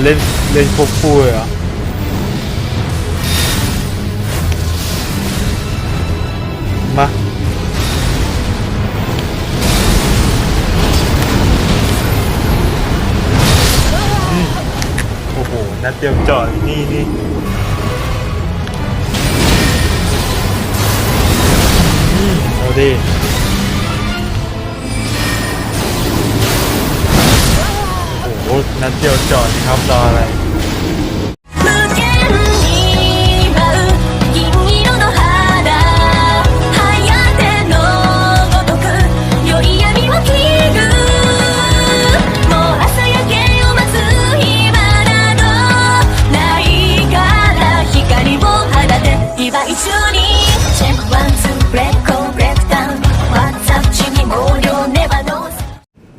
ันเล่นเล่นควบคู่เลยเหรอมาโอ้โหนัดเดียวจอดนี่นี่อืมเอาดิ นัดเดียวจอดครับรออะไร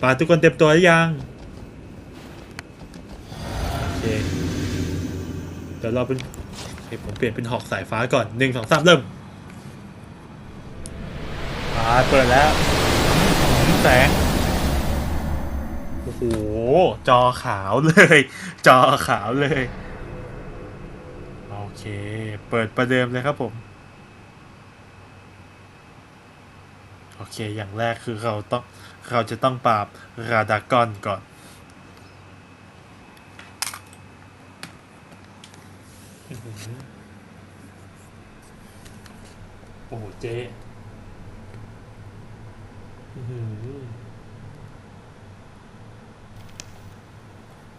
ป่าทุกคนเตรียมตัวหรือยัง เดี๋ยวเราเป็นผมเปลี่ยนเป็นหอกสายฟ้าก่อนหนึ่งสองสามเริ่มอ่าเปิดแล้วแสงโอ้โหจอขาวเลย จอขาวเลย โอเค เปิดประเดิมเลยครับผม โอเคอย่างแรกคือเราต้อง เราจะต้องปราบราดากอนก่อน อื้อหือ โอ้โหเจ๊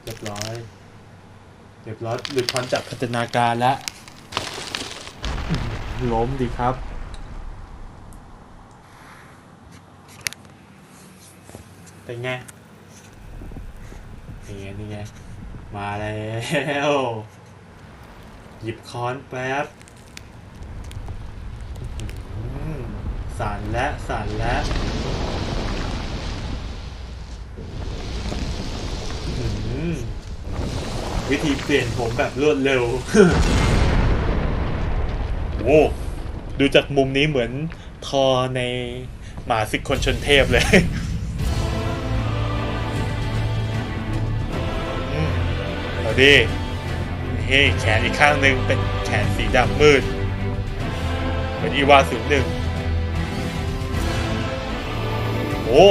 เรียบร้อยเรียบร้อยหลุดพ้นจากพัฒนาการแล้วล้มดีครับเป็นไงนี่ไงนี่ไงมาแล้ว หยิบค้อนแป๊บสั่นและสั่นและวิธีเปลี่ยนผมแบบรวดเร็ว โอ้ดูจากมุมนี้เหมือนทอในหมาสิกคนชนเทพเลยเอาดิ เฮ้แขนอีกข้างหนึ่งเป็นแขนสีดำมืดเหมือนอีวาศูนย์หนึ่งโอ้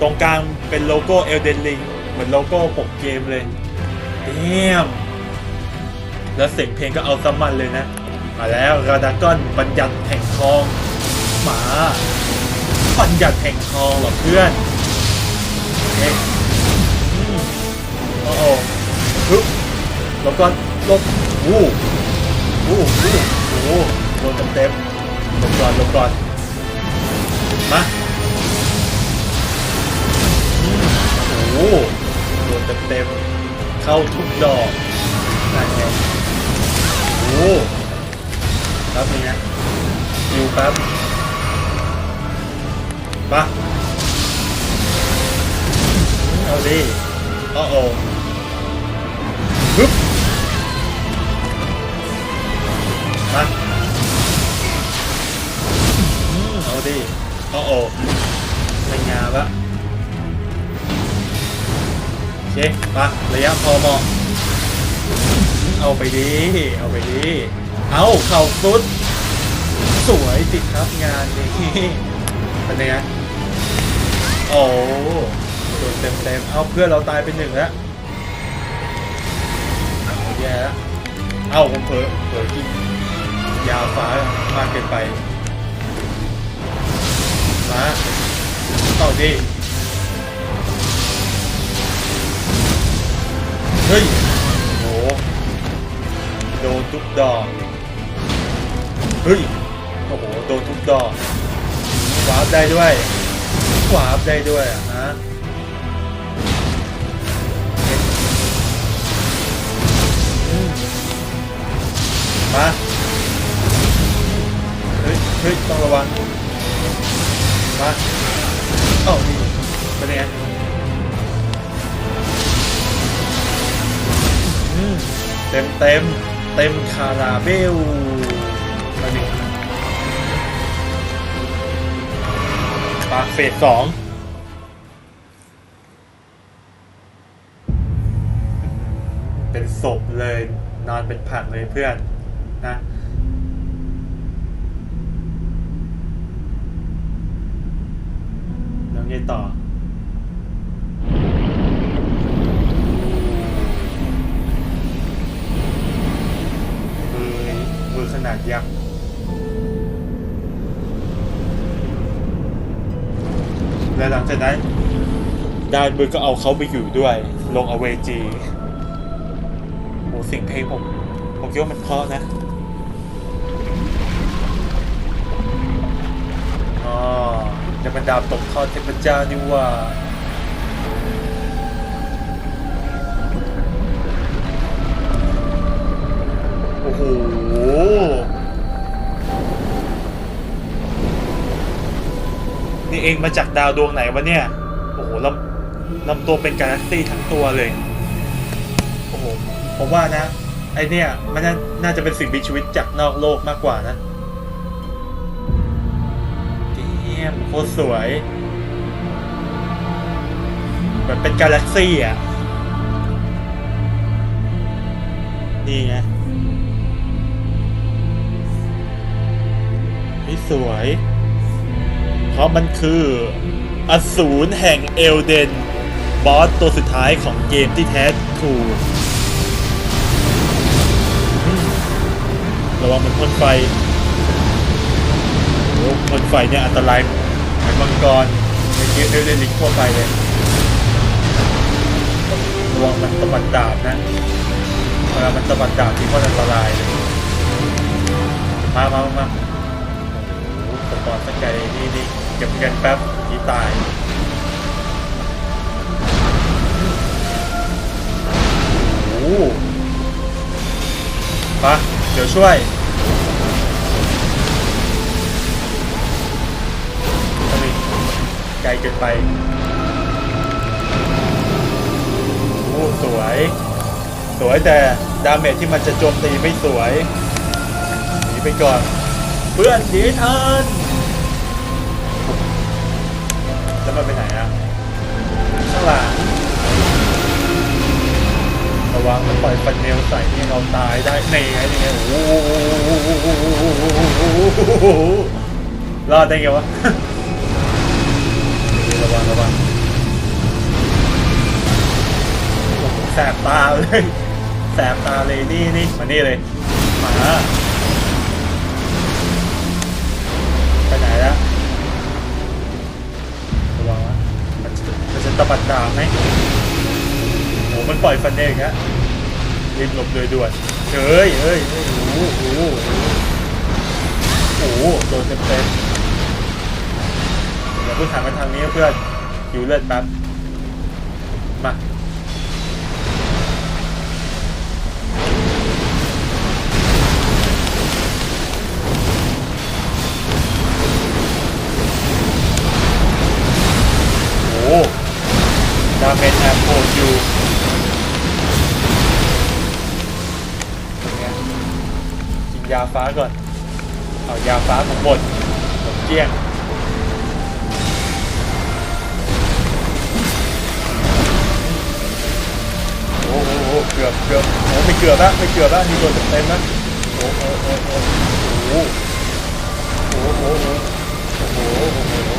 ตรงกลางเป็นโลโก้เอลเดนลิงเหมือนโลโก้ปกเกมเลยเดียมแล้วเสียงเพลงก็เอาซัมมันเลยนะ มาแล้วราดากอนบัญญัติแห่งทองหมาบัญญัติแห่งทองเหรอเพื่อนเอ๊ะโอ้โหฮึบหลบก่อน ลบวู้วู้วู้โอ้โดนเต็มเต็มๆลบก่อนลบก่อนมาโอ้โดนเต็มเต็มๆเข้าทุกดอกนั่นไงโอ้โหแป๊บนึงนะอยู่แป๊บมาเอาดิโอ้โหปึ๊บ ละโอเคมาระยะพอเหมาะเอาไปดี เอาไปดี เอาเข่าสุด สวยสิครับงานนี้เป็นไงโอ้โดนเต็มเต็มๆเอาเพื่อนเราตายเป็นหนึ่งแล้วแย่แล้วเอาผมเผลอเผลอกินยาฟ้ามากเกินไปมา ต่อดิเฮ้ยโหโดนทุกดอกเฮ้ยโอ้โหโดนทุกดอกวาร์ปได้ด้วยวาร์ปได้ด้วยอะฮะมาเฮ้ยเฮ้ยต้องระวังมา อ้านี่เป็นไงเต็มเต็มเต็มคาราเบลมาดิปาเฟสสองเป็นศพเลยนอนเป็นผักเลยเพื่อนนะ แล้วไง ต่อ มือมือขนาดยักษ์และหลังจากนั้นดานมือก็เอาเขาไปอยู่ด้วย ลงอเวจีโอ้สิ่งเพลงผม ผมคิดว่ามันเพราะนะอ๋อ จะเป็นดาวตกทอดเทพเจ้านี่ว่าโอ้โหนี่เองมาจากดาวดวงไหนวะเนี่ย โอ้โหลำลำตัวเป็นกาแล็กซี่ทั้งตัวเลย โอ้โห ผมว่านะ ไอเนี่ย มันน่าจะเป็นสิ่งมีชีวิตจากนอกโลกมากกว่านะ เดียโคตรสวยเหมือนเป็นกาแล็กซี่อะ นี่ไงนี่สวย เพราะมันคืออสูรแห่งเอลเดน บอสตัวสุดท้ายของเกมที่แท้ทรูอืมระวังมันพ่นไฟ โอ้พ่นไฟเนี่ยอันตรายเหมือนมังกรในเกมเอลเดนลิงทั่วไปเลยระวังมันตะบัดดาบนะเวลามันตะบัดดาบที่ก็อันตรายเลยมามามาโอ้โหสปอนสักไกลนี่นี่เก็บเงินแป๊บนี่ตายโอ้โหมาเดี๋ยวช่วย ลเกินไปโอ้สวย สวยแต่ดาเมจที่มันจะโจมตีไม่สวยหนีไปก่อน เพื่อนหนีทันแล้วมันไปไหนอะข้างหลังระวังมันปล่อยฟันเนลใส่นี่เราตายได้นี่ไงนี่ไงโอ้โหรอดได้ไงวะ ระวังระวังแสบตาเลยแสบตาเลยนี่นี่มานี่เลยมาไปไหนแล้วระวังนะมันจะมันจะตะบัดดาบไหมโอ้มันปล่อยฟันเองฮะรีบหลบเลยด่วนเฮ้ยเฮ้ยโอ้โหโอ้โหโอ้โหโดนเต็มเต็ม พูดถามกันทางนี้เพื่อนหิวเลือดแป๊บมาโอ้ดาเมจแอมโพยูเป็นไงกินยาฟ้าก่อน เอายาฟ้าของบดหมดเกลี้ยง กือบเกือบโอ้ไม่เกือบละไม่เกือบละนี่โดนเต็มนะโอ้โหโอ้โหโอ้โหโอ้โหโอ้โหโอ้โหโอ้โห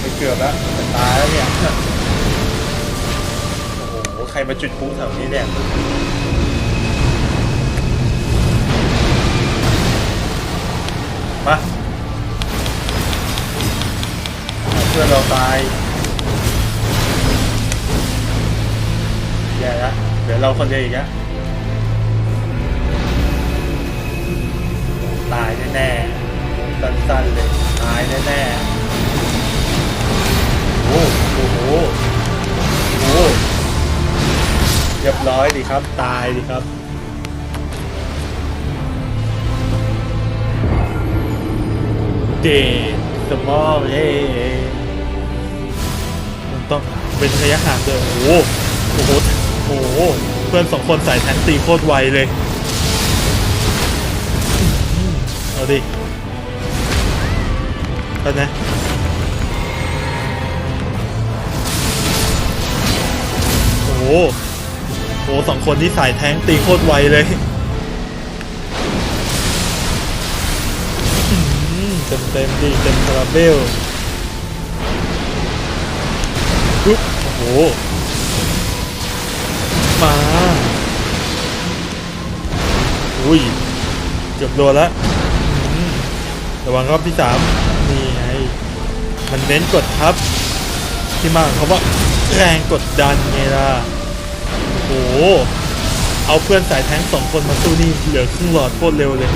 ไม่เกือบละจะตายแล้วเนี่ยโอ้โหใครมาจุดพลุแถวนี้เนี่ยมาเพื่อนเราตาย แย่ละเดี๋ยวเราคนเดียวอีกอะตายแน่ๆสั้นๆเลยตายแน่ๆโอ้โหโอ้โหโอ้โหเรียบร้อยดีครับ ตายดีครับเดสมอลเล่มันต้องเป็นระยะห่างเดินโอ้โหโอ้โห โอ้โหเพื่อนสองคนใส่แทงตีโคตรไวเลย เอาดิเอานะโอ้โหอ้สองคนที่สายแทงตีโคตรไวเลยเต็มเต็มๆดีเต็มคาราเบลโอ้โห มา อุ้ย เกือบโดนแล้วระวังรอบที่สามนี่ไง มันเน้นกดทับ ที่มาของเขาว่าแรงกดดันไงล่ะ โอ้โห เอาเพื่อนสายแท้งสองคนมาสู้นี่เหลือครึ่งหลอดโคตรเร็วเลย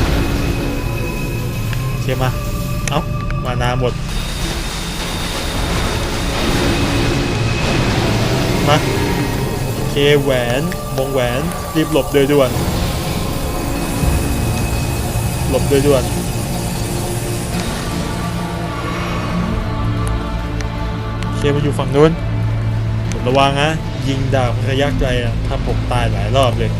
โอเคมา เอามานาหมด มา เคแหวนวงแหวนรีบหลบโดยด่วน หลบโดยด่วนเคมาอยู่ฝั่งนู้นระวังนะยิงดาบระยะไกลอะถ้าผมตายหลายรอบเลย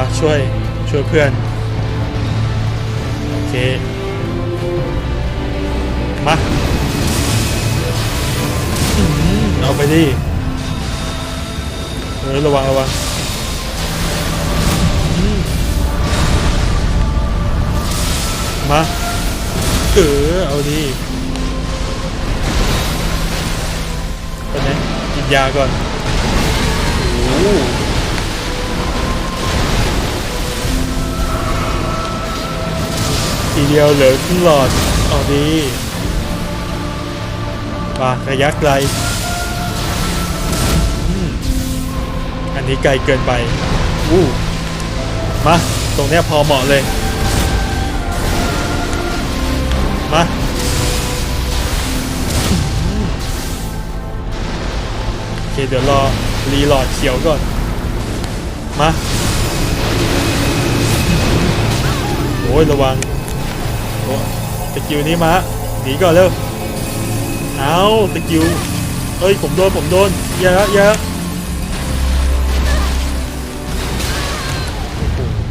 ปาช่วยช่วยเพื่อน โอเค มาอื้อหือเอาไปดิเออระวังระวังอื้อมาเออเอาดิไปไหนกินยาก่อนโอ้ ทีเดียวเหลือครึ่หลอดเอาดีมาระยะไกลอันนี้ไกลเกินไปอู้มา ตรงเนี้ยพอเหมาะเลย มา โอเค เดี๋ยวรอ รีหลอดเขียวก่อน มา โอ้ย ระวัง สกิลนี้มาหนีก่อนเร็วเอาสกิลเอ้ยผมโดนผมโดนอย่าละอย่าละ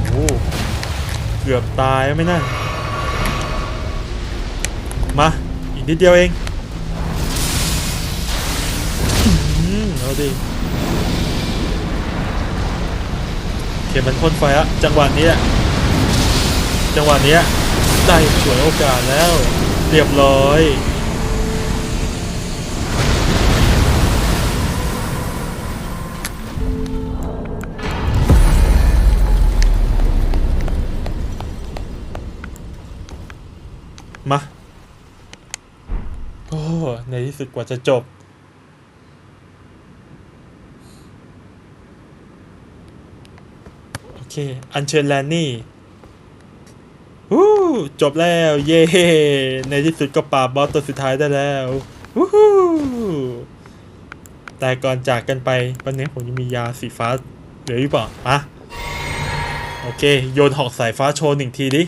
โอ้โหเกือบตายไหมน่ะมาอีกนิดเดียวเองอื้อหือเอาดิเข็มมันพ่นไฟอะจังหวะนี้จังหวะนี้ ได้ฉวยโอกาสแล้ว เรียบร้อย มาโอ้ในที่สุดกว่าจะจบโอเค อัญเชิญแลนนี่ จบแล้ว เย้ในที่สุดก็ปราบบอสตัวสุดท้ายได้แล้ววู้ฮู้แต่ก่อนจากกันไปวันนี้ผมยังมียาสีฟ้าเหลืออยู่เปล่าอะโอเค โยนหอกสายฟ้าโชว์หนึ่งทีดิ